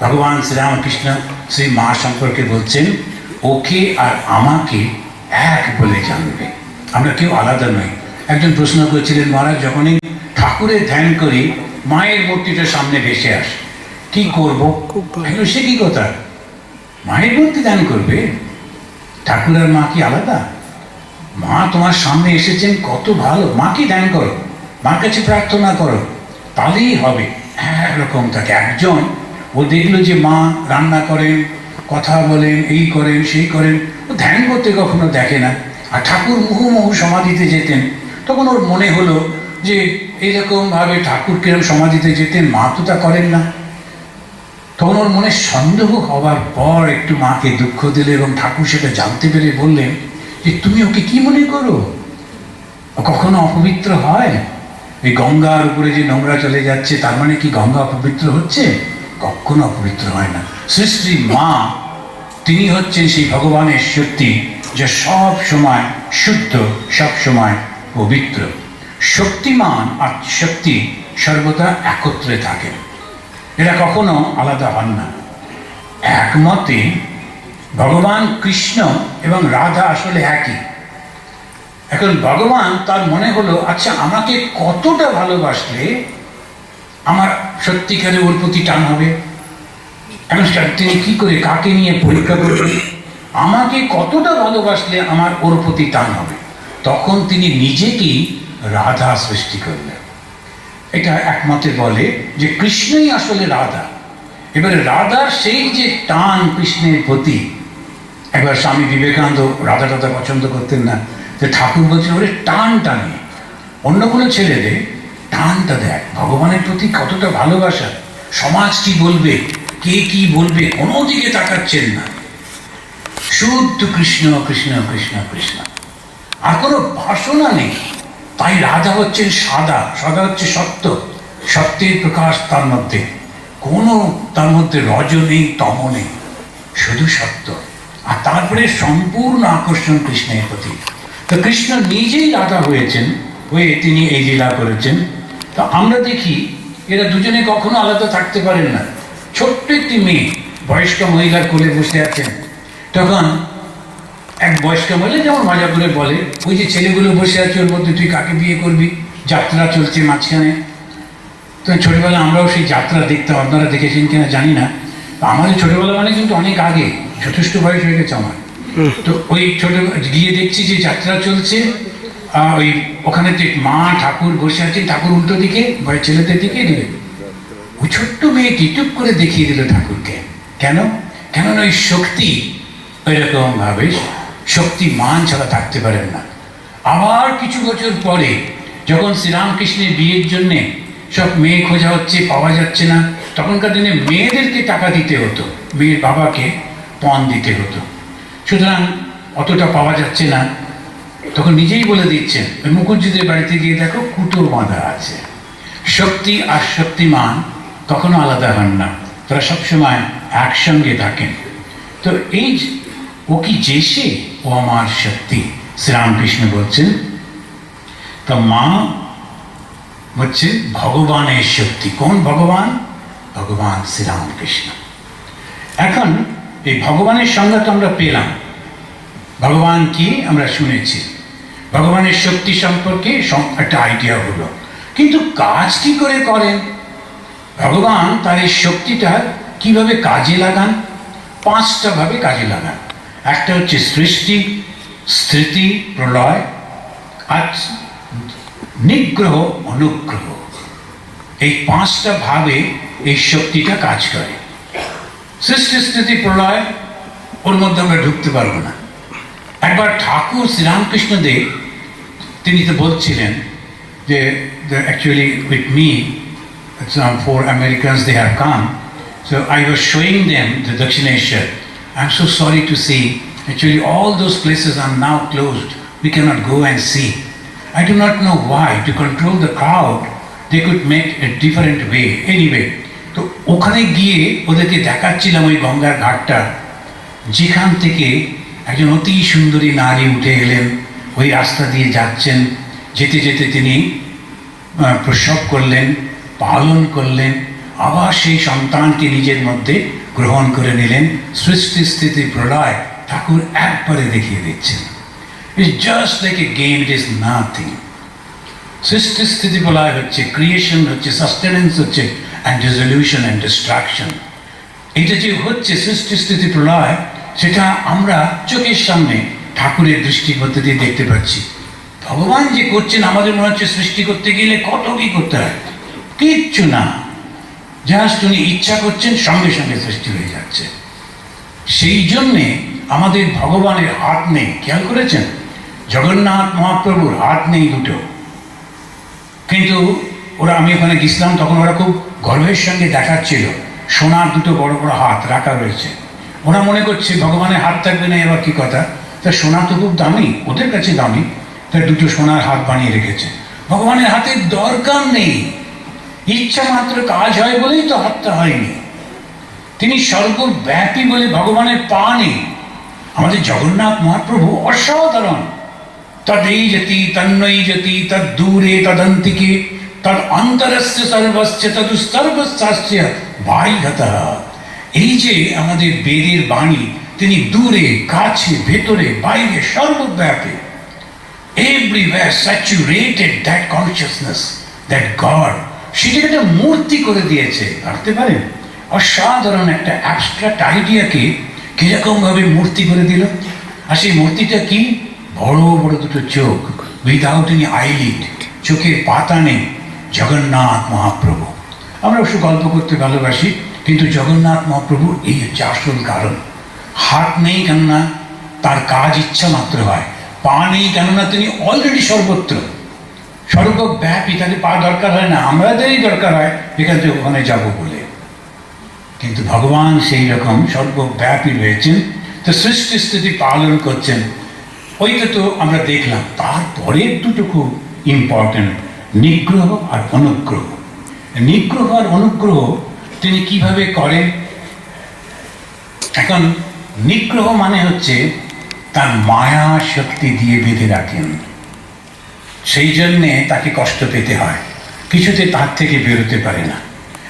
ভগবান শ্রীরামকৃষ্ণ শ্রী মা সম্পর্কে বলছেন ওকে আর আমাকে এক বলে জানবে। আমরা কেউ আলাদা নই। একজন প্রশ্ন করেছিলেন মহারাজ যখনই ঠাকুরের ধ্যান করি মায়ের মূর্তিটা সামনে ভেসে আসে। কি করব? সে কি কথা? মায়ের মূর্তি ধ্যান করবে? ঠাকুর আর মা কি আলাদা? মা তোমার সামনে এসেছেন কত ভালো। মাকে ধ্যান করো? মার কাছে প্রার্থনা করো। তাহলেই হবে। একরকম থাকে। একজন ও দেখল যে মা রান্না করেন, কথা বলেন, এই করেন, সেই করেন। ও ধ্যান করতে কখনো দেখে না। আর ঠাকুর মুহুমুহু সমাধিতে যেতেন। তখন ওর মনে হলো যে এইরকম ভাবে ঠাকুর কিরম সমাধিতে যেতেন, মা তো তা করেন না। তখন ওর মনে সন্দেহ হওয়ার পর একটু মাকে দুঃখ দিলে এবং ঠাকুর সেটা জানতে পেরে বললেন যে, তুমি ওকে কি মনে করো? কখনো অপবিত্র হয়? এই গঙ্গার উপরে যে নোংরা চলে যাচ্ছে, তার মানে কি গঙ্গা অপবিত্র হচ্ছে? কখনো অপবিত্র হয় না। সৃষ্টি মা, তিনি হচ্ছেন সেই ভগবানের শক্তি যে সব সময় শুদ্ধ, সব সময় পবিত্র। শক্তিমান আর শক্তি সর্বদা একত্রে থাকেন। এরা কখনো আলাদা হন না। একমতে ভগবান কৃষ্ণ এবং রাধা আসলে একই। এখন ভগবান তার মনে হলো আচ্ছা আমাকে কতটা ভালোবাসলে আমার সত্যিকারে ওর প্রতি টান হবে? সেটা তিনি কি করে, কাকে নিয়ে পরীক্ষা করবেন আমাকে কতটা ভালোবাসলে আমার ওর প্রতি টান হবে? তখন তিনি নিজেকেই রাধা সৃষ্টি করলেন। এটা একমতে বলে যে কৃষ্ণই আসলে রাধা। এবারে রাধার সেই যে টান কৃষ্ণের প্রতি, একবার স্বামী বিবেকানন্দ রাধা টাধা পছন্দ করতেন না যে ঠাকুর বলছেন, ওরে টান টানে অন্য কোনো ছেলেদের টানটা দেয় ভগবানের প্রতি কতটা ভালোবাসা। সমাজ কি বলবে, কে কি বলবে, কোনো দিকে তাকাচ্ছেন না। শুদ্ধ কৃষ্ণ কৃষ্ণ কৃষ্ণ কৃষ্ণ। আর কোনো বাসনা নেই। তাই রাজা হচ্ছেন সাদা সাদা হচ্ছে সত্য। সত্যের প্রকাশ তার মধ্যে। কোনো তার মধ্যে রজ নেই, তম নেই। শুধু সত্য। আর তারপরে সম্পূর্ণ আকর্ষণ কৃষ্ণের প্রতি। তো কৃষ্ণ নিজেই রাধা হয়েছেন, হয়ে তিনি এই লীলা করেছেন। তো আমরা দেখি এরা দুজনে কখনো আলাদা থাকতে পারেন না। ছোট্ট একটি মেয়ে বয়স্ক মহিলার কোলে বসে আছেন তখন এক বয়স্ক মহিলা যেমন মজা করে বলে ওই যে ছেলেগুলো বসে আছে ওর মধ্যে তুই কাকে বিয়ে করবি? যাত্রা চলছে মাঝখানে। তো ছোটবেলা আমরাও সেই যাত্রা দেখতাম আপনারা দেখেছেন কিনা জানি না। আমাদের ছোটবেলা মানে কিন্তু অনেক আগে যথেষ্ট বয়স হয়ে গেছে আমার। তো ওই ছোট গিয়ে দেখছি যে যাত্রা চলছে ওই ওখানে যে মা ঠাকুর বসে আছেন, ঠাকুর উল্টো দিকে ভয় ছেলেদের দিকে দিবে ওই ছোট্ট মেয়েটি টুপ করে দেখিয়ে দিল ঠাকুরকে। কেন? কেননা ওই শক্তি ওইরকম ভাবে শক্তি মান ছাড়া থাকতে পারেন না। আবার কিছু বছর পরে যখন শ্রীরামকৃষ্ণের বিয়ের জন্যে সব মেয়ে খোঁজা হচ্ছে, পাওয়া যাচ্ছে না, তখনকার দিনে মেয়েদেরকে টাকা দিতে হতো, মেয়ের বাবাকে পণ দিতে হতো। সুতরাং অতটা পাওয়া যাচ্ছে না। তখন নিজেই বলে দিচ্ছেন, ওই মুখুজ্জিদের বাড়িতে গিয়ে দেখো কুটো বাঁধা আছে। শক্তি আর শক্তিমান কখনো আলাদা হন না। তারা সবসময় একসঙ্গে থাকেন। তো এই ও কি যে সে? ও আমার শক্তি, শ্রীরামকৃষ্ণ বলছেন। তা মা হচ্ছে ভগবানের শক্তি। কোন ভগবান? ভগবান শ্রীরামকৃষ্ণ। এখন এই ভগবানের সংজ্ঞা তো আমরা পেলাম। ভগবান কি আমরা শুনেছি? ভগবানের শক্তি সম্পর্কে একটা আইডিয়া হলো। কিন্তু কাজ কি করে করেন? ভগবান তার এই শক্তিটা কীভাবে কাজে লাগান? পাঁচটা ভাবে কাজে লাগান। একটা হচ্ছে সৃষ্টি স্থিতি প্রলয়, আর নিগ্রহ, অনুগ্রহ। এই পাঁচটা ভাবে এই শক্তিটা কাজ করে। সৃষ্টি স্থিতি প্রলয়, ওর মধ্যে আমরা ঢুকতে পারব না। একবার ঠাকুর শ্রীরামকৃষ্ণ দেব তিনি তো বলছিলেন যে actually with me some four Americans they have come. So I was showing them the Dakshineshwar. I'm so sorry to see, actually all those places are now closed. We cannot go and see. I do not know why. To control the crowd, they could make a different way. Anyway, তো ওখানে গিয়ে ওদেরকে দেখাচ্ছিলাম ওই গঙ্গার ঘাটটা যেখান থেকে একজন অতি সুন্দরী নারী উঠে গেলেন, ওই রাস্তা দিয়ে যাচ্ছেন। যেতে যেতে তিনি প্রসব করলেন, পালন করলেন, আবার সেই সন্তানকে নিজের মধ্যে গ্রহণ করে নিলেন। সৃষ্টি স্থিতি প্রলয় ঠাকুর একবারে দেখিয়ে দিচ্ছেন। It's just like a game it is nothing সৃষ্টি স্থিতি প্রলয় হচ্ছে ক্রিয়েশন হচ্ছে সাস্টেনেন্স হচ্ছে অ্যান্ড রেজলিউশন অ্যান্ড ডিস্ট্রাকশন এটা যে হচ্ছে সৃষ্টি স্থিতি প্রলয় সেটা আমরা চোখের সামনে ঠাকুরের দৃষ্টিপদ্ধতি দিয়ে দেখতে পাচ্ছি। ভগবান যে করছেন আমাদের মনে হচ্ছে সৃষ্টি করতে গেলে কত কি করতে হয়? কিচ্ছু না। জাস্ট উনি ইচ্ছা করছেন সঙ্গে সঙ্গে সৃষ্টি হয়ে যাচ্ছে। সেই জন্যে আমাদের ভগবানের হাত নেই। খেয়াল করেছেন? জগন্নাথ মহাপ্রভুর হাত নেই দুটো। কিন্তু ওরা, আমি ওখানে গেছিলাম, তখন ওরা খুব গর্বের সঙ্গে দেখাচ্ছিল। সোনার দুটো বড় বড় হাত রাখা রয়েছে। ওরা মনে করছে ভগবানের হাত থাকবে না, এবার কি কথা? তা সোনা তো খুব দামি, ওদের কাছে দামি। তাই দুটো সোনার হাত বানিয়ে রেখেছে। ভগবানের হাতের দরকার নেই। ইচ্ছা মাত্র কাজ হয় বলেই তো হাতটা হয়নি। তিনি সর্বব্যাপী বলে ভগবানের পা নেই। আমাদের জগন্নাথ মহাপ্রভু অসাধারণ। তদেই যতি, তন্ময়ী যতি, তদ দূরে তদন্তিকে, তদ অন্তরস্য সর্বস্য সর্বস্যাস্য বাহিগত এই যে আমাদের বেদের বাণী, তিনি দূরে, কাছে, ভেতরে, বাইরে, সর্বব্যাপী। Everywhere saturated that consciousness that God, সেটাকে একটা মূর্তি করে দিয়েছে। ভাবতে পারেন? অসাধারণ একটা অ্যাবস্ট্রাক্ট আইডিয়াকে কীরকম ভাবে মূর্তি করে দিল? আর সেই মূর্তিটা কি? বড় বড় দুটো চোখ উইদাউট এনি আইলিড চোখের পাতা নেই, জগন্নাথ মহাপ্রভু। আমরা অবশ্য গল্প করতে ভালোবাসি। কিন্তু জগন্নাথ মহাপ্রভু এই হচ্ছে আসল কারণ। হাত নেই কেননা তার কাজ ইচ্ছা মাত্র হয়। পা নেই কেননা তিনি অলরেডি সর্বত্র। সর্বব্যাপী তাহলে পা দরকার হয় না আমাদেরই দরকার হয়, এখান থেকে ওখানে যাব বলে। কিন্তু ভগবান সেই রকম সর্বব্যাপী রয়েছেন, তো সৃষ্টি স্থিতি পালন করছেন। ওইটা তো আমরা দেখলাম তারপরের দুটো খুব ইম্পর্টেন্ট নিগ্রহ আর অনুগ্রহ। নিগ্রহ আর অনুগ্রহ তিনি কীভাবে করেন? এখন নিগ্রহ মানে হচ্ছে তার মায়া শক্তি দিয়ে বেঁধে রাখেন। সেই জন্যে তাকে কষ্ট পেতে হয়। কিছুতে তার থেকে বেরোতে পারে না।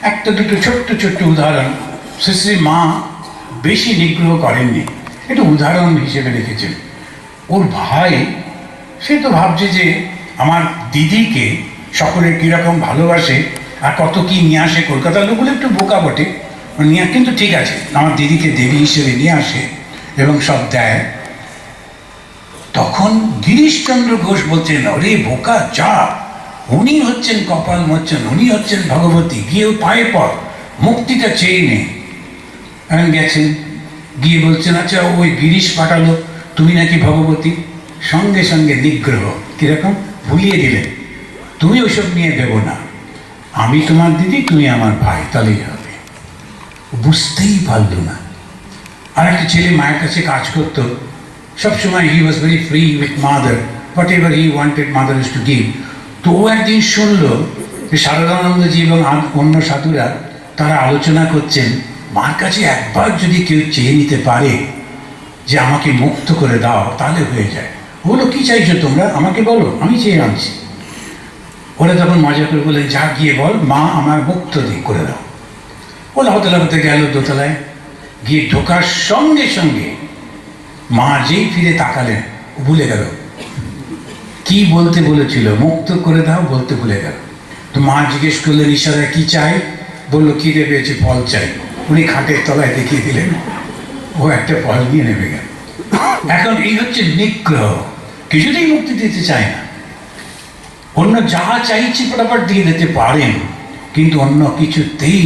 একটা দুটো ছোট্ট ছোট্ট উদাহরণ। শ্রী মা বেশি নিগ্রহ করেননি। একটু উদাহরণ হিসেবে রেখেছেন। ওর ভাই, সে তো ভাবছে যে আমার দিদিকে সকলে কীরকম ভালোবাসে আর কত কি নিয়ে আসে কলকাতার লোকগুলো একটু বোকা বটে। নিয়ে কিন্তু ঠিক আছে, আমার দিদিকে দেবী হিসেবে নিয়ে আসে এবং সব দেয়। তখন গিরিশচন্দ্র ঘোষ বলছেন অরে বোকা, যা। উনি হচ্ছেন কপাল মোচন উনি হচ্ছেন ভগবতী গিয়েও পায়ে পর মুক্তিটা চেয়ে নে। গেছেন, গিয়ে বলছেন আচ্ছা ওই গিরিশ পাঠালো, তুমি নাকি ভগবতী? সঙ্গে সঙ্গে নিগ্রহ, কীরকম, ভুলিয়ে দিলেন, তুমি ওইসব নিয়ে দেবো না। আমি তোমার দিদি, তুমি আমার ভাই, তাহলেই হবে। বুঝতেই পারল না। আর একটা ছেলে মায়ের কাছে কাজ করতো। সবসময় he was very free with mother whatever he wanted mother is to give তো ও একদিন শুনলো যে সারদানন্দজি এবং অন্য সাধুরা তারা আলোচনা করছেন, মার কাছে একবার যদি কেউ চেয়ে নিতে পারে যে আমাকে মুক্ত করে দাও, তাহলে হয়ে যায়। বলো কি চাইছো তোমরা? আমাকে বলো, আমি চেয়ে আনছি। ওরা তখন মজা করে বলে, যা গিয়ে বল, মা আমার মুক্ত দিয়ে করে দাও। ও লাহতে লাহতে গেল দোতলায়। গিয়ে ঢোকার সঙ্গে সঙ্গে মা যেই ফিরে তাকালেন ভুলে গেল। কি বলতে বলেছিল? মুক্ত করে দাও, বলতে ভুলে গেল। তো মা জিজ্ঞেস করলেন ইশারায় কি চাই? বলল কি দেবে পেয়েছে, ফল চাই। উনি খাটের তলায় দেখিয়ে দিলেন, ও একটা ফল নিয়ে নেমে গেল। এখন এই হচ্ছে নিগ্রহ। কিছুতেই মুক্তি দিতে চায় না। অন্য যা চাইছে ফটাফট দিয়ে দিতে পারেন, কিন্তু অন্য কিছুতেই,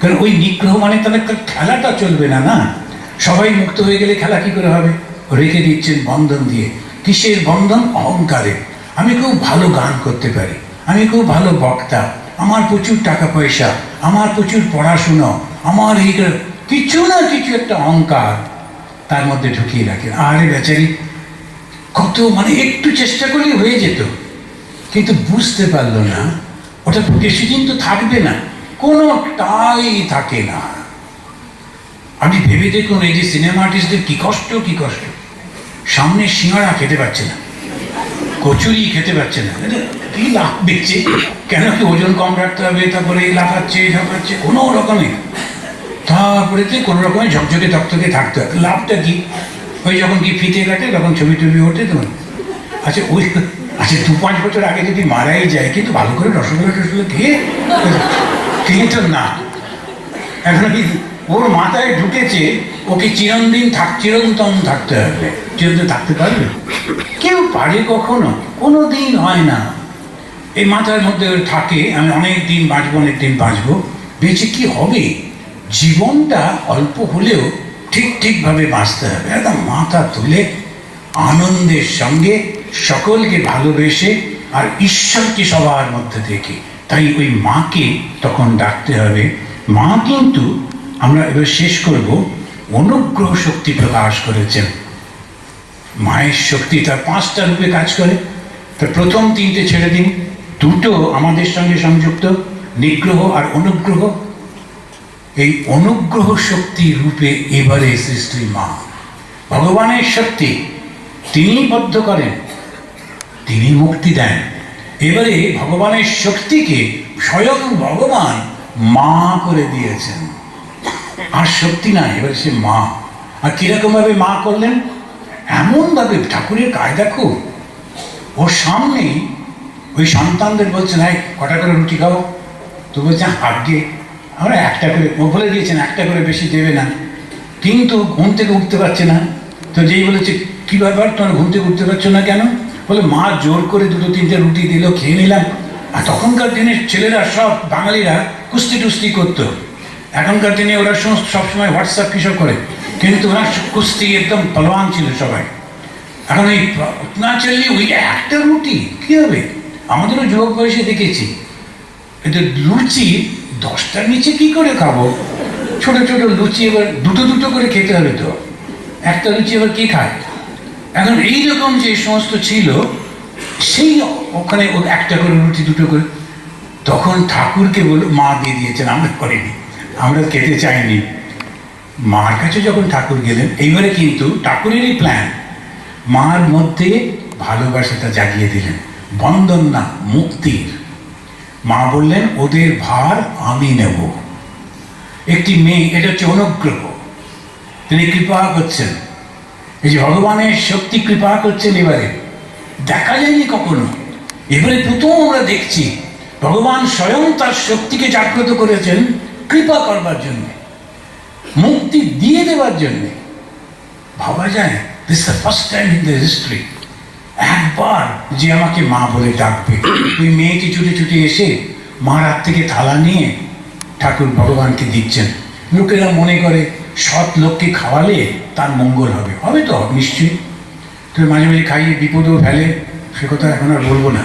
কারণ ওই নিগ্রহ মানে তাহলে খেলাটা চলবে না না? সবাই মুক্ত হয়ে গেলে খেলা কি করে হবে? রেখে দিচ্ছেন বন্ধন দিয়ে। কিসের বন্ধন? অহংকারে আমি খুব ভালো গান করতে পারি। আমি খুব ভালো বক্তা। আমার প্রচুর টাকা পয়সা। আমার প্রচুর পড়াশুনো। আমার এই কিছু না কিছু একটা অহংকার তার মধ্যে ঢুকিয়ে রাখেন। আরে বেচারি, কত মানে একটু চেষ্টা করলে হয়ে যেত। কিন্তু বুঝতে পারল না। ওটা বেশিদিন তো থাকবে না। কোনোটাই থাকে না। আপনি ভেবে দেখুন, এই যে সিনেমা আর্টিস্টদের কি কষ্ট কি কষ্ট। সামনে সিঙ্গারা খেতে পাচ্ছে না। কচুরি খেতে পারছে না। কি লাভ দিচ্ছে কেন কি ওজন কম রাখতে হবে, তারপরে এই লাফাচ্ছে ঝাঁপাচ্ছে? কোনো রকমে। তারপরে তো কোনো রকমের ঝকঝকে তকতকে থাকতে হবে। লাভটা কি? ওই যখন কি ফিতে কাটে, তখন ছবি টবি ওঠে তো আচ্ছা ওই আচ্ছা দু পাঁচ বছর আগে যদি মারাই যায়, কিন্তু ভালো করে রসগোল্লা টসগোল্লা খেয়ে কিন্তু না। এখন কি ওর মাথায় ঢুকেছে, ওকে চিরদিন থাক, চিরন্তন থাকতে হবে। চিরদিন থাকতে পারবে? কেউ পারে কখনো? কোনো দিন হয় না। এই মাথার মধ্যে থাকে, আমি অনেক দিন বাঁচবো, অনেক দিন বাঁচবো। বেঁচে কি হবে? জীবনটা অল্প হলেও ঠিক ঠিকভাবে বাঁচতে হবে। একদম মাথা তুলে আনন্দের সঙ্গে সকলকে ভালোবেসে আর ঈশ্বরকে সবার মধ্যে থেকে। তাই ওই মাকে তখন ডাকতে হবে। মা কিন্তু আমরা এবার শেষ করব। অনুগ্রহ শক্তি প্রকাশ করেছেন। মায়ের শক্তি তার পাঁচটা রূপে কাজ করে। তার প্রথম তিনটে ছেড়ে দিন। দুটো আমাদের সঙ্গে সংযুক্ত। নিগ্রহ আর অনুগ্রহ। এই অনুগ্রহ শক্তি রূপে এবারে সৃষ্টি মা। ভগবানের শক্তি তিনি বদ্ধ করেন। তিনি মুক্তি দেন। এবারে ভগবানের শক্তিকে স্বয়ং ভগবান মা করে দিয়েছেন। আর শক্তি না এবারে সে মা। আর কীরকম ভাবে মা করলেন? এমন ভাবে ঠাকুরের কায়দা খুব। ওর সামনে ওই সন্তানদের বলছেন হ্যাঁ কটা করে রুটি খাও? তো বলছেন আগে আমরা একটা করে, ও বলে দিয়েছেন, একটা করে বেশি দেবে না। কিন্তু ঘুম থেকে উঠতে পারছে না। তো যেই বলেছে, কী ব্যাপার? তোমার ঘুম থেকে উঠতে পারছ না কেন? বলে মা জোর করে দুটো তিনটে রুটি দিল, খেয়ে নিলাম। আর তখনকার দিনের ছেলেরা সব বাঙালিরা কুস্তি টুস্তি করতো। এখনকার দিনে ওরা সমস্ত সবসময় হোয়াটসঅ্যাপ কিসব করে? কিন্তু ওরা কুস্তি একদম পলওয়ান ছিল সবাই। এখন এই না চললে ওই একটা রুটি কি হবে? আমাদেরও যুবক বয়সে দেখেছি। এটা লুচি দশটার নিচে কি করে খাব? ছোট ছোট লুচি এবার দুটো দুটো করে খেতে হবে তো। একটা লুচি এবার কে খায়? এখন এই রকম যে সমস্ত ছিল, সেই ওখানে একটা করে রুটি, দুটো করে, তখন ঠাকুরকে বলে, মা দিয়ে দিয়েছেন, আমরা করিনি, আমরা খেতে চাইনি। মার কাছে যখন ঠাকুর গেলেন, এইবারে কিন্তু ঠাকুরেরই প্ল্যান মার মধ্যে ভালোবাসাটা জাগিয়ে দিলেন বন্ধন না মুক্তির। মা বললেন, ওদের ভার আমি নেব। একটি মেয়ে, এটা হচ্ছে অনুগ্রহ, তিনি কৃপা করছেন। এই যে ভগবানের শক্তি কৃপা করছেন এবারে। দেখা যায়নি কখনো? এবারে প্রথম আমরা দেখছি, ভগবান স্বয়ং তার শক্তিকে জাগ্রত করেছেন কৃপা করবার জন্য, মুক্তি দিয়ে দেওয়ার জন্য। ভাবা যায় this the first time in the history একবার যে আমাকে মা বলে ডাকবে। ওই মেয়েটি ছুটে ছুটে এসে মার হাত থেকে থালা নিয়ে ঠাকুর ভগবানকে দিচ্ছেন। লোকেরা মনে করে সৎ লোককে খাওয়ালে তার মঙ্গল হবে। হবে তো, নিশ্চয়ই। তো মাঝে মাঝে খাইয়ে বিপদও ফেলে, সে কথা এখন আর বলব না।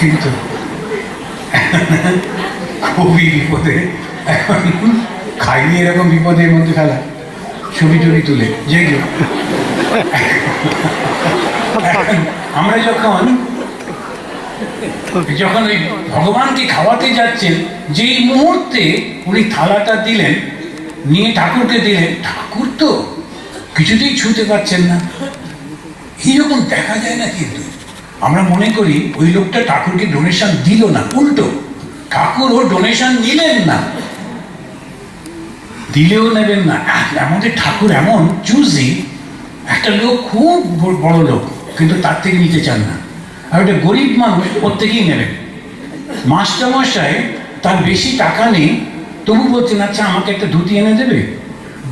কিন্তু খুবই বিপদে এখন খাইয়ে এরকম বিপদের মধ্যে ফেলা, ছবি টবি তুলে, যে কেউ। আমরা যখন যখন ওই ভগবানকে খাওয়াতে যাচ্ছেন, যেই মুহূর্তে উনি থালাটা দিলেন নিয়ে ঠাকুরকে দিলেন। ঠাকুর তো কিছুতেই ছুঁতে পারছেন না। এইরকম দেখা যায় না কিন্তু। আমরা মনে করি ওই লোকটা ঠাকুরকে ডোনেশন দিল না, উল্টো। ঠাকুর ও ডোনেশন নিলেন না। দিলেও নেবেন না। আমাদের ঠাকুর এমন চুজি। একটা লোক খুব বড় লোক, কিন্তু তার থেকে নিতে চান না। আর একটা গরিব মানুষ প্রত্যেকেই নেবেন। মাস্টারমশাই তার বেশি টাকা নেই তবু বলছেন আচ্ছা আমাকে একটা ধুতি এনে দেবে?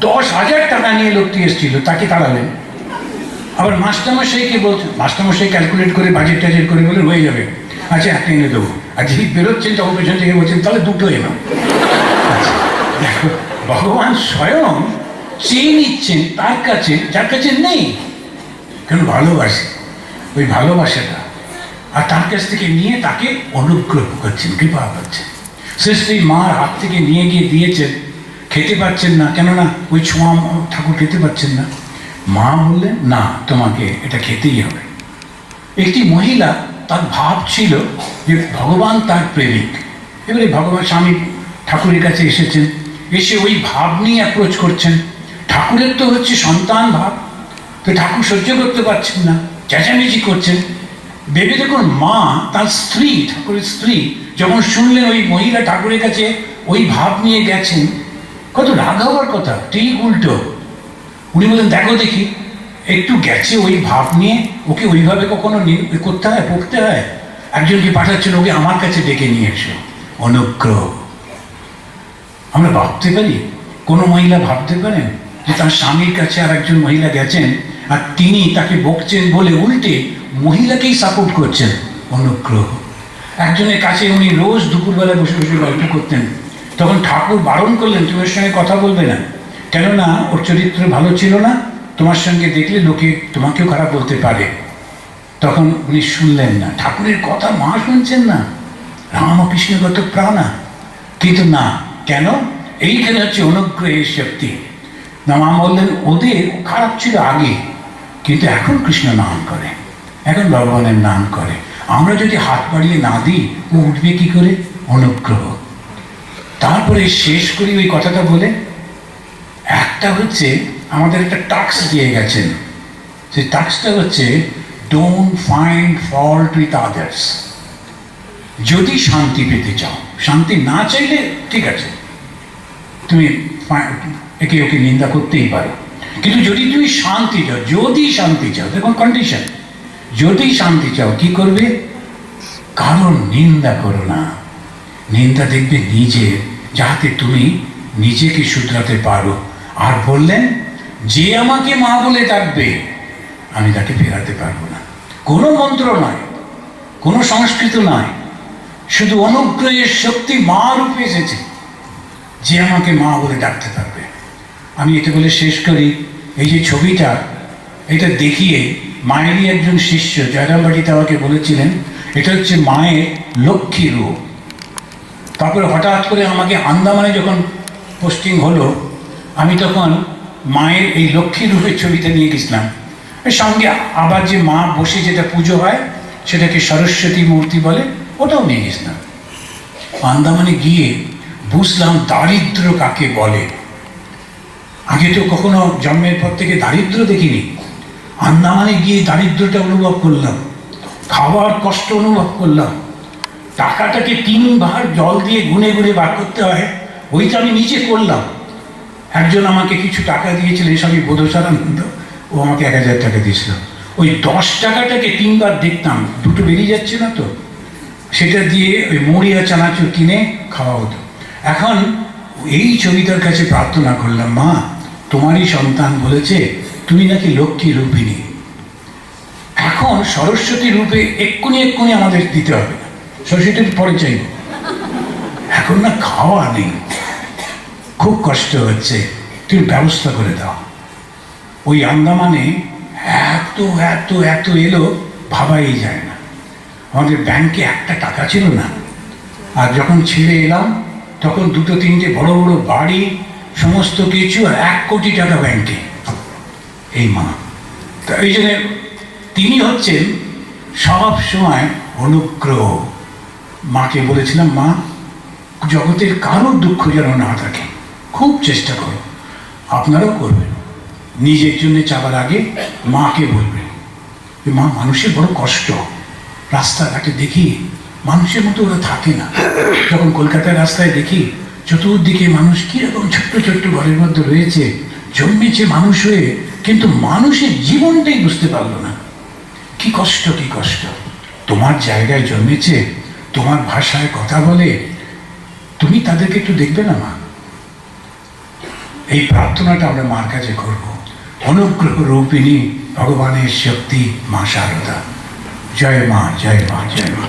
দশ হাজার টাকা নিয়ে লোকটি এসেছিল তাকে তাড়ালেন। আবার মাস্টারমশাইকে বলছেন মাস্টারমশাই ক্যালকুলেট করে বাজেট টাজেট করে বলে হয়ে যাবে। আচ্ছা একটা এনে দেবো। আর যিনি বেরোচ্ছেন তখন পেছন থেকে বলছেন তাহলে দুটো এনো আচ্ছা, দেখো ভগবান স্বয়ং চেয়ে নিচ্ছেন তার কাছে যার কাছে নেই কেন ভালোবাসে? ওই ভালোবাসাটা। আর তার কাছ থেকে নিয়ে তাকে অনুগ্রহ করছেন কৃপা করছেন। সৃষ্টি মার হাত থেকে নিয়ে গিয়ে দিয়েছেন। খেতে পাচ্ছেন না, কেননা ওই ছোঁয়া ঠাকুর খেতে পাচ্ছেন না। মা বললেন, না, তোমাকে এটা খেতেই হবে। একটি মহিলা তার ভাব ছিল যে ভগবান তার প্রেমিক। এবারে ভগবান স্বামী ঠাকুরের কাছে এসেছেন। এসে ওই ভাব নিয়ে অ্যাপ্রোচ করছেন। ঠাকুরের তো হচ্ছে সন্তান ভাব। তো ঠাকুর সহ্য করতে পারছেন না, চেঁচামেচি করছেন। ভেবে দেখুন মা তার স্ত্রী, ঠাকুরের স্ত্রী যখন শুনলেন ওই মহিলা ঠাকুরের কাছে ওই ভাব নিয়ে গেছেন, কত রাগ হওয়ার কথা, ঠিক উল্টো। উনি বলেন দেখো দেখি, একটু গেছে ওই ভাব নিয়ে, ওকে ওইভাবে কখনো করতে হয় পড়তে হয়? একজনকে পাঠাচ্ছেন ওকে আমার কাছে ডেকে নিয়ে এসো? অনুগ্রহ। আমরা ভাবতে পারি, কোনো মহিলা ভাবতে পারেন যে তার স্বামীর কাছে আর একজন মহিলা গেছেন আর তিনি তাকে বকছেন বলে উল্টে মহিলাকেই সাপোর্ট করছেন। অনুগ্রহ। একজনের কাছে উনি রোজ দুপুরবেলা বসে বসে গল্প করতেন। তখন ঠাকুর বারণ করলেন, তুমি ওর সঙ্গে কথা বলবে না। কেননা, ওর চরিত্র ভালো ছিল না। তোমার সঙ্গে দেখলে লোকে তোমাকেও খারাপ বলতে পারে। তখন উনি শুনলেন না। ঠাকুরের কথা মা শুনছেন না। রামকৃষ্ণগত প্রাণা। কিন্তু না, কেন? এইখানে হচ্ছে অনুগ্রহের শক্তি। না, মা বললেন, ওদের খারাপ ছিল আগে, কিন্তু এখন কৃষ্ণ নাম করে। এখন ভগবানের নাম করে। আমরা যদি হাত বাড়িয়ে না দিই, ও উঠবে কি করে? অনুগ্রহ। তারপরে শেষ করি ওই কথাটা বলে, একটা হচ্ছে আমাদের একটা টাক্স দিয়ে গেছেন। সেই টাক্সটা হচ্ছে don't find fault with others যদি শান্তি পেতে চাও, শান্তি না চাইলে ঠিক আছে। তুমি একে ওকে নিন্দা করতেই পারো। কিন্তু যদি তুমি শান্তি চাও, যদি শান্তি চাও, দেখুন কন্ডিশন যদি শান্তি চাও, কি করবে? কারণ নিন্দা করো না। নিন্দা দেখবে নিজে, যাতে তুমি নিজেকে শুধরাতে পারো। আর বললেন, যে আমাকে মা বলে ডাকবে, আমি তাকে ফেরাতে পারব না। কোনো মন্ত্র নয়, কোনো সংস্কৃত নয়, শুধু অনুগ্রহের শক্তি মা রূপে এসেছে, যে আমাকে মা বলে ডাকতে পারবে। আমি এটা বলে শেষ করি। এই যে ছবিটা, এটা দেখিয়ে মায়েরই একজন শিষ্য জয়রামবাটিতে আমাকে বলেছিলেন, এটা হচ্ছে মায়ের লক্ষ্মী রূপ। তারপরে হঠাৎ করে আমাকে আন্দামানে যখন পোস্টিং হলো, আমি তখন মায়ের এই লক্ষ্মী রূপের ছবিটা নিয়ে গেছিলাম। এর সঙ্গে আবার যে মা বসে যেটা পুজো হয়, সেটাকে সরস্বতী মূর্তি বলে, ওটাও নিয়ে গেছিলাম। আন্দামানে গিয়ে বুঝলাম দারিদ্র কাকে বলে। আগে তো কখনো জন্মের পর থেকে দারিদ্র দেখিনি। আন্দামানে গিয়ে দারিদ্রটা অনুভব করলাম, খাওয়ার কষ্ট অনুভব করলাম। টাকাটাকে তিনবার জল দিয়ে গুনে গুনে বার করতে হয়, ওইটা আমি নিজে করলাম। একজন আমাকে কিছু টাকা দিয়েছিলেন স্বামী বোধসারানন্দ ও আমাকে এক হাজার টাকা দিয়েছিল। ওই দশ টাকাটাকে তিনবার দেখতাম, দুটো বেরিয়ে যাচ্ছে না তো? সেটা দিয়ে ওই মুড়িয়া চানাচুর কিনে খাওয়া হতো। এখন এই ছবিটার কাছে প্রার্থনা করলাম, মা, তোমারই সন্তান বলেছে তুমি নাকি লক্ষ্মী রূপিণী? এখন সরস্বতী রূপে এক্ষুনি এক্ষুনি আমাদের দিতে হবে। সরস্বতীর পরে চাইব এখন না খাওয়া নেই। খুব কষ্ট হচ্ছে। তুমি ব্যবস্থা করে দাও। ওই আন্দামানে এত এত এত এলো, ভাবাই যায় না। আমাদের ব্যাংকে একটা টাকা ছিল না। আর যখন ছেড়ে এলাম, তখন দুটো, তিনটে বড় বড় বাড়ি, সমস্ত কিছু এক কোটি টাকা ব্যাংকে। এই মা। তা এই জন্য তিনি হচ্ছেন সব সময় অনুগ্রহ। মাকে বলেছিলাম, মা, জগতের কারোর দুঃখ যেন না থাকে, খুব চেষ্টা করো। আপনারাও করবেন। নিজের জন্য চাবার আগে মাকে বলবেন। মা, মানুষের বড় কষ্ট। রাস্তাঘাটে দেখি মানুষের মতো ওরা থাকে না। যখন কলকাতার রাস্তায় দেখি চতুর্দিকে মানুষ কীরকম ছোট্ট ছোট্ট ঘরের মধ্যে রয়েছে, জন্মেছে মানুষ হয়ে কিন্তু মানুষের জীবনটাই বুঝতে পারল না। কি কষ্ট কি কষ্ট। তোমার জায়গায় জন্মেছে, তোমার ভাষায় কথা বলে, তুমি তাদেরকে একটু দেখবে না, মা? এই প্রার্থনাটা আমরা মার কাছে করব। অনুগ্রহ রূপিণী, ভগবানের শক্তি, মা শারদা জয় মা জয় মা জয় মা।